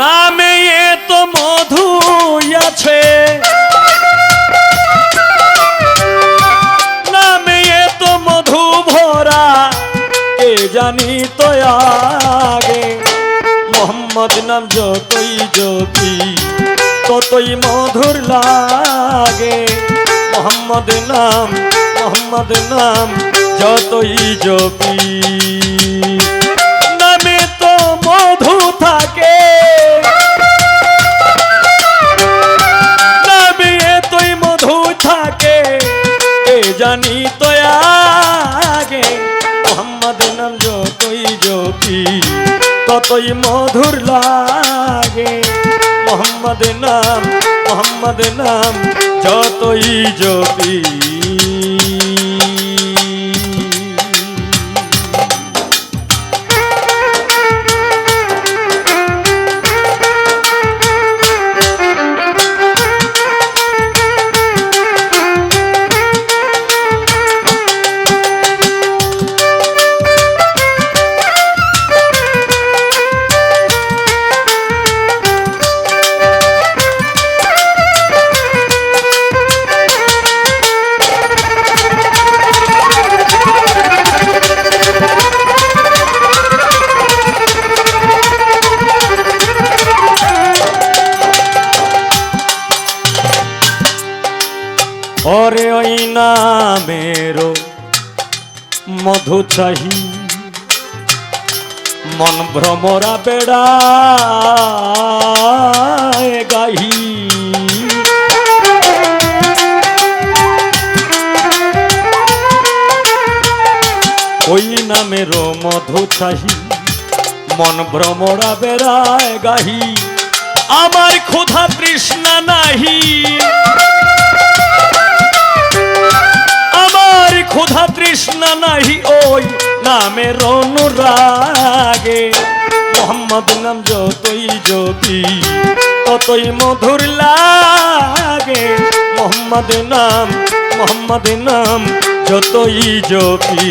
নামে এত মধু আছে। নামে এত মধু ভরা, কে জানি তো আগে মোহাম্মদ নাম যতই জপি ততই মধুর লাগে। মোহাম্মদ নাম মোহাম্মদ নাম যতই জপি আগে। মোহাম্মদ নাম যতই জপি ততই মধুর লাগে। মোহাম্মদ নাম মোহাম্মদ নাম যতই জপি ওরে ওই নামেরও মধু চাহি। মন ভ্রমরা বেড়া গাহি। ওই নামেরও মধু চাহি। মন ভ্রমরা বেড়ায় গাহি। আমার ক্ষুধা তৃষ্ণা নাহি। নাহি ওই নামের অনুরাগে। মোহাম্মদ নাম যতই জ্যোতি ততই মধুর লাগে। মোহাম্মদ নাম মোহাম্মদ নাম যতই জপি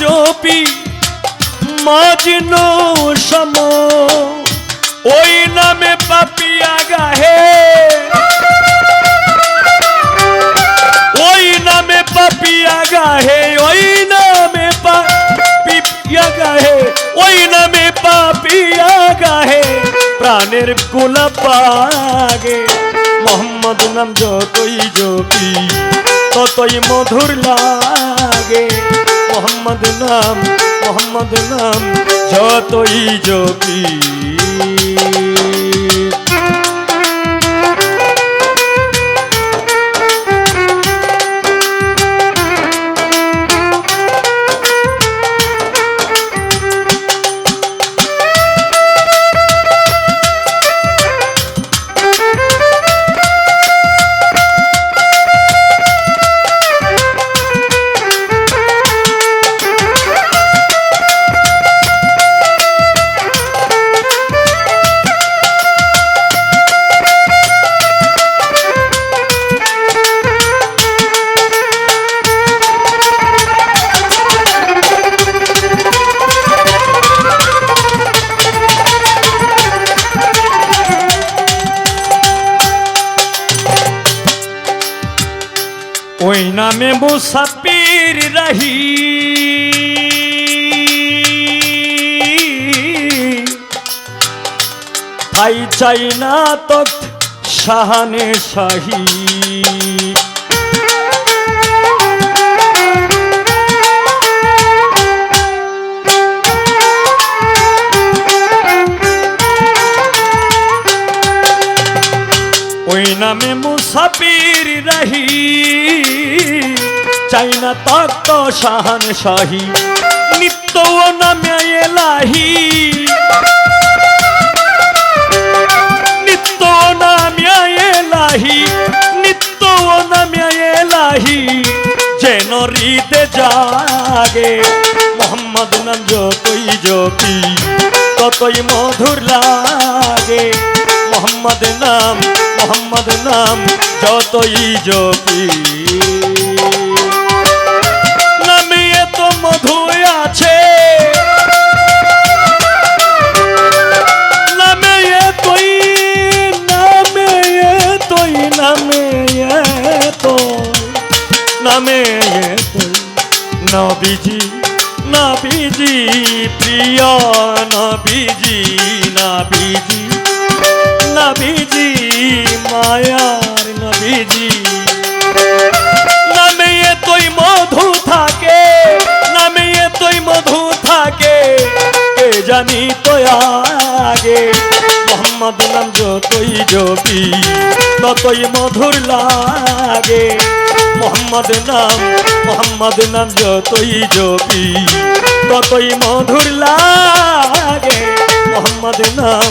জপি মজনু সম। ওই নামে পাপিয়া গাহে ওই নামে পাপিয়া গাহে ওই নামে পাপিয়া গাহে ওই নামে পাপিয়া গাহে প্রাণের গোলাপাগে মোহাম্মদ নাম যতই জপি ততই মধুর লাগে। মোহাম্মদ নাম মোহাম্মদ নাম যতই জপি ওই নামে মুসাফির রাহি। তাই চাই না তত সাহানে শাহী। ওই নামে মুসাফির রাহি চাই না তক্ত শাহান শাহী নিত্য ও নামে এলাহি। নিত্য ও নামে এলাহি, নিত্য ও নামে এলাহি, যেন হৃদে জাগে মোহাম্মদ নাম যতই জপি ততই মধুর লাগে মোহাম্মদ নাম মোহাম্মদ নাম যতই জপি। নামে এত মধু আছে। নামে নবীজি নবীজি প্রিয় নবীজি নবীজি। নবীজি, মায়ার নবীজি। নামে এতই মধু থাকে, নামে এতই মধু থাকে, কে জানি তো আগে। মোহাম্মদ নাম যতই জপি, ততই মধুর লাগে। মোহাম্মদ নাম মোহাম্মদ নাম যতই জপি, ততই মধুর লাগে। মোহাম্মদ নাম